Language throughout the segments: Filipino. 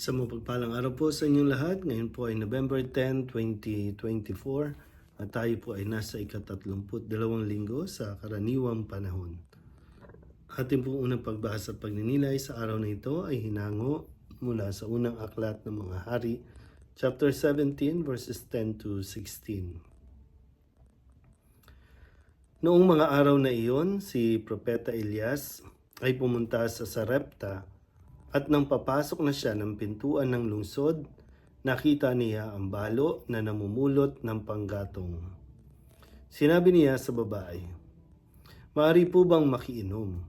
Sa mapagpalang araw po sa inyong lahat. Ngayon po ay November 10, 2024 at tayo po ay nasa ikatatlumput dalawang linggo sa karaniwang panahon. Ating pong unang pagbasa at pagninilay sa araw na ito ay hinango mula sa unang aklat ng mga hari, chapter 17 verses 10 to 16. Noong mga araw na iyon, si Propeta Elias ay pumunta sa Sarepta at nang papasok na siya ng pintuan ng lungsod, nakita niya ang balo na namumulot ng panggatong. Sinabi niya sa babae, Maari po bang makiinom?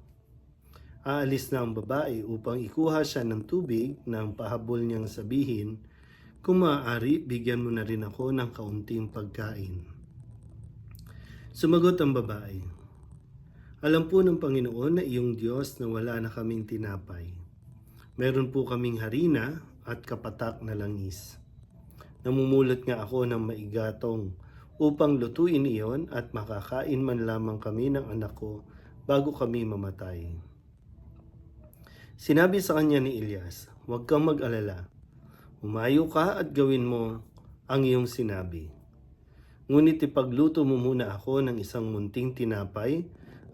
Aalis na ang babae upang ikuha siya ng tubig nang pahabol niyang sabihin, Kung maaari, bigyan mo na rin ako ng kaunting pagkain. Sumagot ang babae, Alam po ng Panginoon na iyong Diyos na wala na kaming tinapay. Meron po kaming harina at kapatak na langis. Namumulot nga ako ng maigatong upang lutuin iyon at makakain man lamang kami ng anak ko bago kami mamatay. Sinabi sa kanya ni Elias, Huwag kang mag-alala. Umayo ka at gawin mo ang iyong sinabi. Ngunit ipagluto mo muna ako ng isang munting tinapay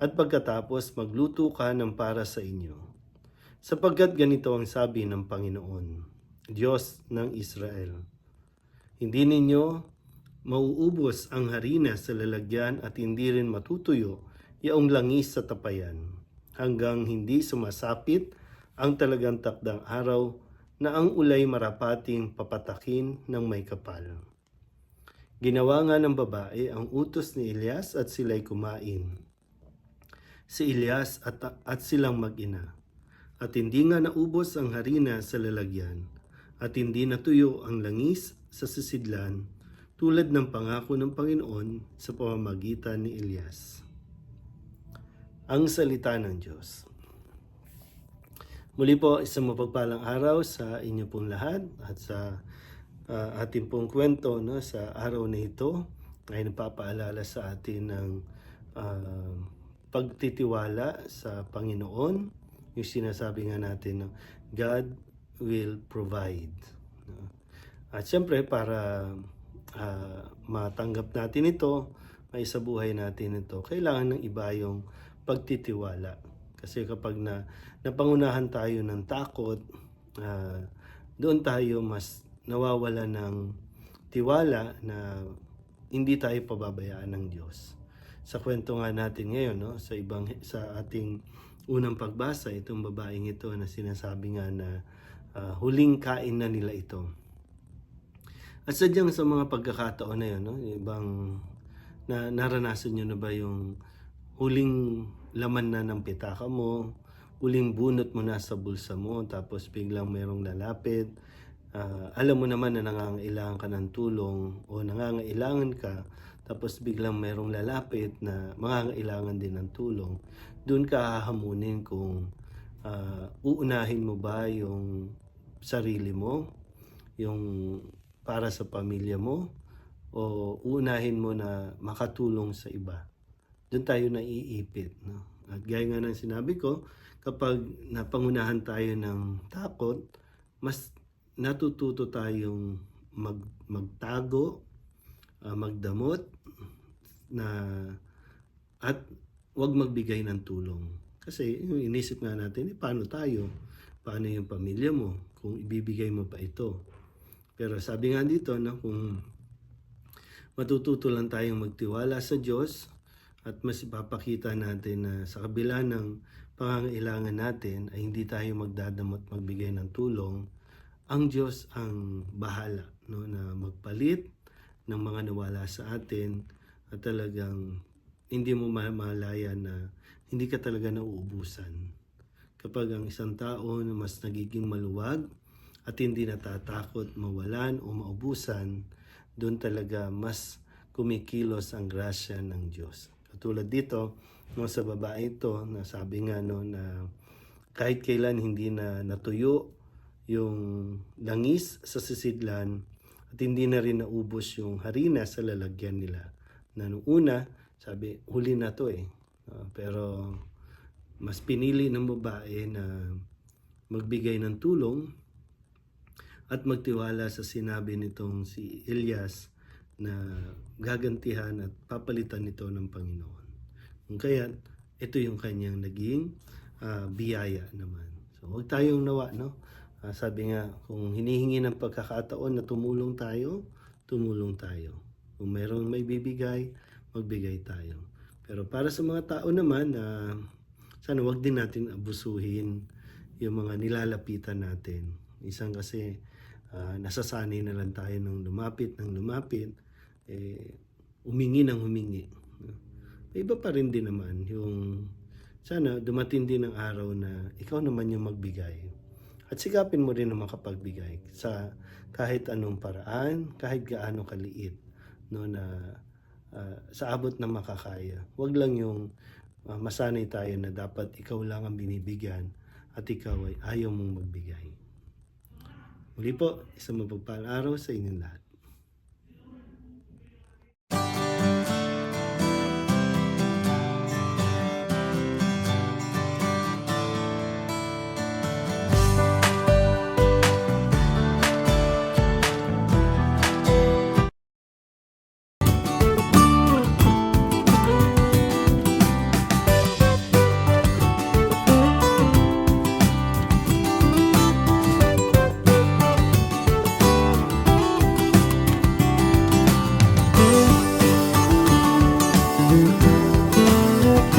at pagkatapos magluto ka ng para sa inyo. Sapagkat ganito ang sabi ng Panginoon, Diyos ng Israel. Hindi ninyo mauubos ang harina sa lalagyan at hindi rin matutuyo yaong langis sa tapayan hanggang hindi sumasapit ang talagang takdang araw na ang ulay marapating papatakin ng may kapal. Ginawa nga ng babae ang utos ni Elias at sila'y kumain. Si Elias at, at silang mag-ina. At hindi nga naubos ang harina sa lalagyan. At hindi natuyo ang langis sa sisidlan tulad ng pangako ng Panginoon sa pamamagitan ni Elias. Ang salita ng Diyos. Muli po, isang mapagpalang araw sa inyo pong lahat at sa uh, ating pong kwento no, sa araw na ito ay napapaalala sa atin ng uh, pagtitiwala sa Panginoon. Yung sinasabi nga natin, no, God will provide. No? At siyempre, para uh, matanggap natin ito, maisabuhay natin ito, kailangan ng iba yung pagtitiwala. Kasi kapag na napangunahan tayo ng takot, uh, doon tayo mas nawawala ng tiwala na hindi tayo pababayaan ng Diyos. Sa kwento nga natin ngayon, no, sa ibang sa ating unang pagbasa, itong babaeng ito na sinasabi nga na uh, huling kain na nila ito. At sadyang sa mga pagkakataon na yun, no, ibang na naranasan nyo na ba yung huling laman na ng pitaka mo, huling bunot mo na sa bulsa mo, tapos biglang mayroong lalapit, uh, alam mo naman na nangangailangan ka ng tulong o nangangailangan ka, tapos biglang mayroong lalapit na mangangailangan din ng tulong, doon ka hahamunin kung uh, uunahin mo ba yung sarili mo, yung para sa pamilya mo, o uunahin mo na makatulong sa iba. Doon tayo naiipit. No? At gaya nga ng sinabi ko, kapag napangunahan tayo ng takot, mas natututo tayong mag, magtago, uh, magdamot, na at wag magbigay ng tulong. Kasi yung inisip nga natin, eh, paano tayo? Paano yung pamilya mo? Kung ibibigay mo pa ito. Pero sabi nga dito, no, kung matututo lang tayong magtiwala sa Diyos at mas ipapakita natin na sa kabila ng pangangailangan natin ay hindi tayo magdadamot magbigay ng tulong, ang Diyos ang bahala no, na magpalit ng mga nawala sa atin at talagang hindi mo malaya na hindi ka talaga nauubusan. Kapag ang isang tao na mas nagiging maluwag at hindi natatakot mawalan o maubusan, doon talaga mas kumikilos ang grasya ng Diyos. Katulad dito, no, sa babae ito, na sabi nga no, na kahit kailan hindi na natuyo yung langis sa sisidlan at hindi na rin naubos yung harina sa lalagyan nila. Na nung una, sabi, huli na to eh. Uh, pero mas pinili ng babae na magbigay ng tulong at magtiwala sa sinabi nitong si Elias na gagantihan at papalitan ito ng Panginoon. Kaya, ito yung kanyang naging ah, biyaya naman. So, huwag tayong nawa, no? Ah, sabi nga, kung hinihingi ng pagkakataon na tumulong tayo, tumulong tayo. Kung mayroong may bibigay, magbigay tayo. Pero para sa mga tao naman, na sana wag din natin abusuhin yung mga nilalapitan natin. Isang kasi ah, nasasanay na lang tayo ng lumapit ng lumapit, eh, humingi ng humingi. May iba pa rin din naman yung sana dumating din ang araw na ikaw naman yung magbigay. At sikapin mo rin na makapagbigay sa kahit anong paraan, kahit gaano kaliit no na ah, sa abot na makakaya. Huwag lang yung ah, masanay tayo na dapat ikaw lang ang binibigyan at ikaw ay ayaw mong magbigay. Muli po, isang mapagpalang araw sa inyong lahat.